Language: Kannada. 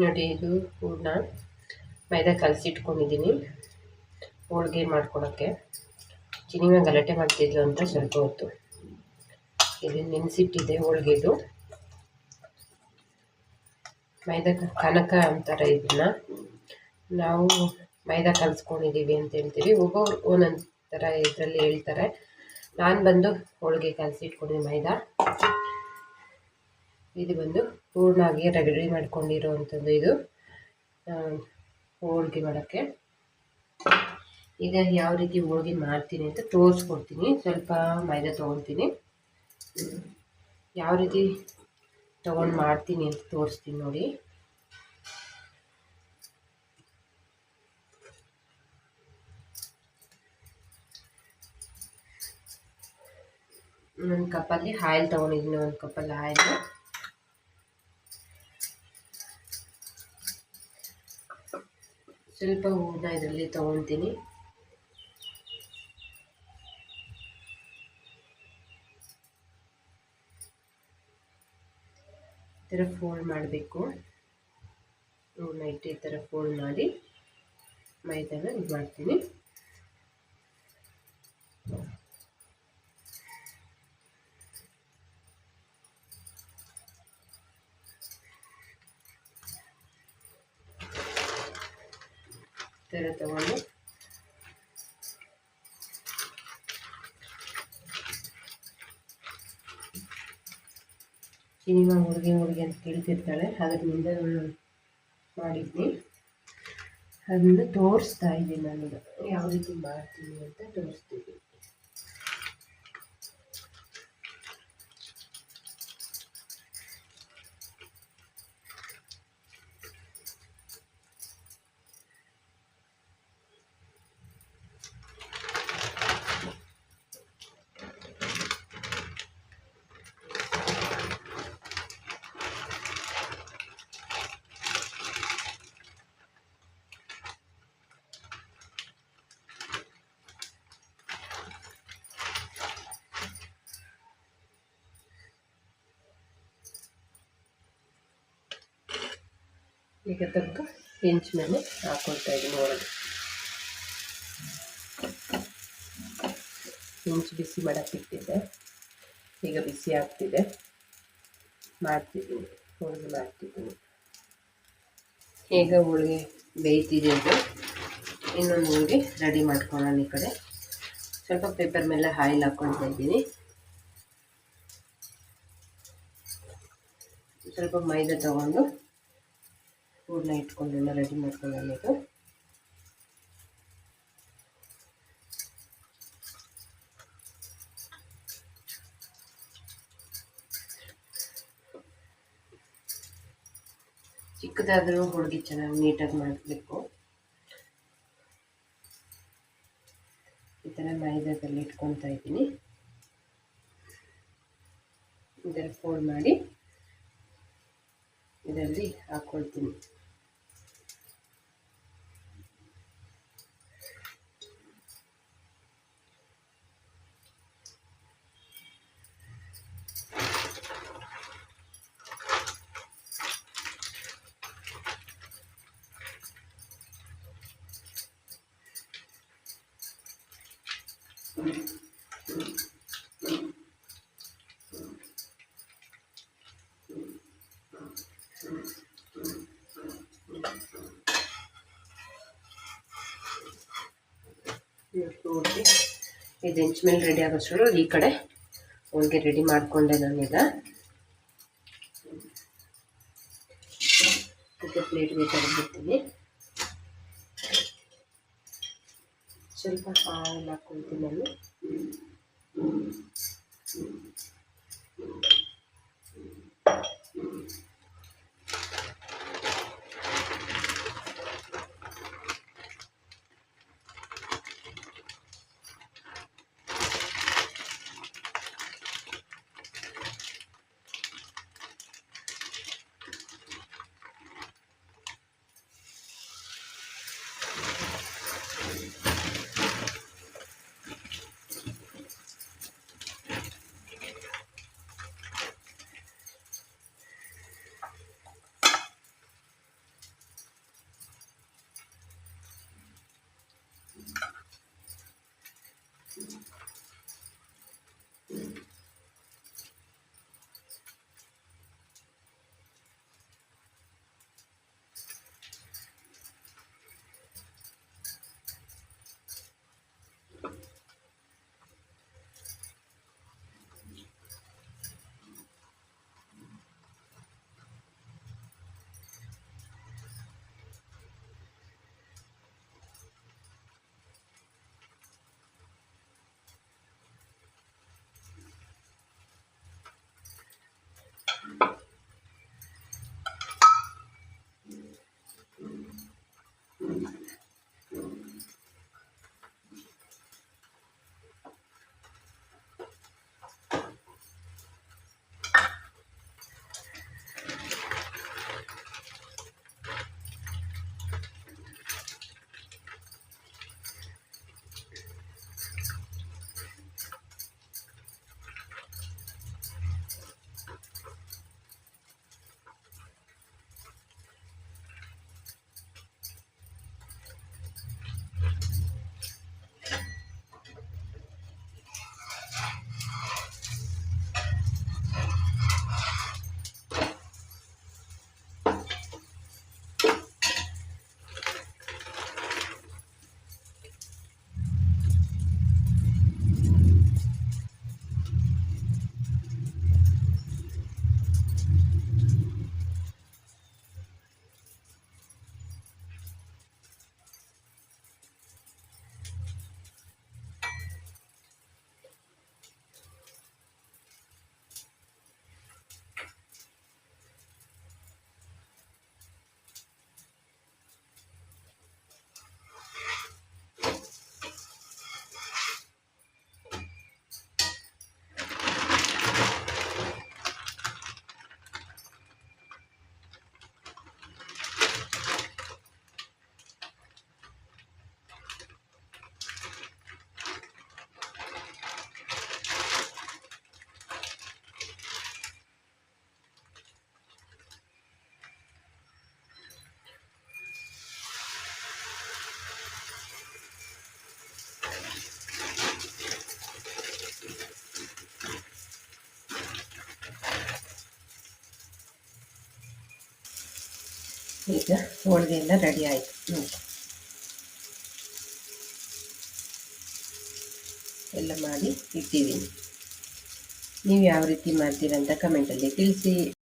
ನೋಡಿ, ಇದು ಹೂರಣ. ಮೈದಾ ಕಲಸಿಟ್ಕೊಂಡಿದ್ದೀನಿ ಹೋಳಿಗೆ ಮಾಡ್ಕೊಳಕ್ಕೆ. ಚಿನಿಮ ಗಲಾಟೆ ಮಾಡ್ತಿದ್ಲು ಅಂತ ಸ್ವಲ್ಪ ಹೊತ್ತು. ಇದು ನೆನೆಸಿಟ್ಟಿದೆ ಹೋಳಿಗೆದು. ಮೈದಾ ಕನಕ ಅಂತಾರೆ ಇದನ್ನ ನಾವು ಮೈದಾ ಕಲಿಸ್ಕೊಂಡಿದ್ದೀವಿ ಅಂತ ಹೇಳ್ತೀವಿ. ಒಬ್ಬೊಬ್ರು ಒಂದೊಂದು ಥರ ಇದರಲ್ಲಿ ಹೇಳ್ತಾರೆ. ನಾನು ಬಂದು ಹೋಳಿಗೆ ಕಲಸಿಟ್ಕೊಂಡಿದ್ದೀನಿ ಮೈದಾ. ಇದು ಬಂದು ಪೂರ್ಣವಾಗಿ ರೆಡಿ ಮಾಡ್ಕೊಂಡಿರೋವಂಥದ್ದು ಇದು. ಹೋಳಿಗೆ ಮಾಡೋಕ್ಕೆ. ಈಗ ಯಾವ ರೀತಿ ಹೋಳ್ಗೆ ಮಾಡ್ತೀನಿ ಅಂತ ತೋರಿಸ್ಕೊಡ್ತೀನಿ. ಸ್ವಲ್ಪ ಮೈದಾ ತೊಗೊಳ್ತೀನಿ ಯಾವ ರೀತಿ ತೊಗೊಂಡು ಮಾಡ್ತೀನಿ ಅಂತ ತೋರಿಸ್ತೀನಿ ನೋಡಿ. ಒಂದು ಕಪ್ಪಲ್ಲಿ ಆಯಿಲ್ ತೊಗೊಂಡಿದ್ದೀನಿ, ಒಂದು ಕಪ್ಪಲ್ಲಿ ಆಯಿಲ್ ಸ್ವಲ್ಪ ಹೂನ ಇದರಲ್ಲಿ ತೊಗೊತೀನಿ ಈ ಥರ ಫೋಲ್ಡ್ ಮಾಡಬೇಕು. ಹೂನ ಇಟ್ಟು ಈ ಥರ ಫೋಲ್ಡ್ ಮಾಡಿ ಮೈದಾನ ಇದು ಮಾಡ್ತೀನಿ ಥರ ತಗೊಂಡು ಸಿನಿಮಾ ಹುಡುಗಿ ಹುಡುಗಿ ಅಂತ ಕೇಳ್ತಿರ್ತಾಳೆ ಅದರಿಂದ ನಾನು ಮಾಡಿದ್ನಿ. ಅದರಿಂದ ತೋರಿಸ್ತಾ ಇದ್ದೀನಿ ನಾನು. ಯಾವ ರೀತಿ ಮಾಡ್ತೀನಿ ಅಂತ ತೋರಿಸ್ತೀನಿ. ಈಗ ತೆಗೆದು ಹೆಂಚ್ ಮೇಲೆ ಹಾಕೊಳ್ತಾ ಇದ್ದೀನಿ ಒಳಗೆ. ಹೆಂಚು ಬಿಸಿ ಮಾಡಕ್ಕೆ ಇಟ್ಟಿದ್ದೆ. ಈಗ ಬಿಸಿ ಆಗ್ತಿದೆ. ಮಾಡ್ತಿದ್ದೀನಿ. ಹೋಳಿಗೆ ಮಾಡ್ತಿದ್ದೀನಿ. ಈಗ ಹೋಳಿಗೆ ಬೇಯ್ತಿದೆ ಅದು ಇನ್ನೊಂದು ಹೋಳಿಗೆ ರೆಡಿ ಮಾಡ್ಕೊಳ್ಳೋಣ ಈ ಕಡೆ. ಸ್ವಲ್ಪ ಪೇಪರ್ ಮೇಲೆ ಆಯಿಲ್ ಹಾಕ್ಕೊಳ್ತಾ ಇದ್ದೀನಿ. ಸ್ವಲ್ಪ ಮೈದಾ ತಗೊಂಡು ಹೂರಣ ಇಟ್ಕೊಂಡೆಲ್ಲ ರೆಡಿ ಮಾಡ್ಕೊಳ್ಳೋಣ ಇದು ಚಿಕ್ಕದಾದರೂ ಹೋಳಿಗೆ ಚೆನ್ನಾಗಿ ನೀಟಾಗಿ ಮಾಡಬೇಕು. ಈ ಥರ ಮೈದಾದಲ್ಲಿ ಇಟ್ಕೊತಾ ಇದ್ದೀನಿ. ಇದರಲ್ಲಿ ಫೋಲ್ಡ್ ಮಾಡಿ ಇದರಲ್ಲಿ ಹಾಕ್ಕೊಳ್ತೀನಿ ಹೋಳಿಗೆ ಇದು ಹೆಂಚ್ಮೇಲೆ ರೆಡಿ ಆಗೋಷ್ಟು ಈ ಕಡೆ ಹೋಳಿಗೆ ರೆಡಿ ಮಾಡಿಕೊಂಡೆ ನಾನೀಗ. ಪ್ಲೇಟ್ ಪ್ಲೇಟ್ಗೆ ತೆಗೆದ್ಬಿಡ್ತೀನಿ ಸ್ವಲ್ಪ ಆಯಿಲ್ ಹಾಕ್ಕೊಳ್ತೀನಿ ನಾನು ಈಗ ಹೋಳಿಗೆ ಎಲ್ಲ ರೆಡಿ ಆಯಿತು. ನೋಡಿ ಎಲ್ಲ ಮಾಡಿ ಇಟ್ಟಿದ್ದೀನಿ. ನೀವು ಯಾವ ರೀತಿ ಮಾಡ್ತೀರಂತ ಕಮೆಂಟಲ್ಲಿ ತಿಳಿಸಿ.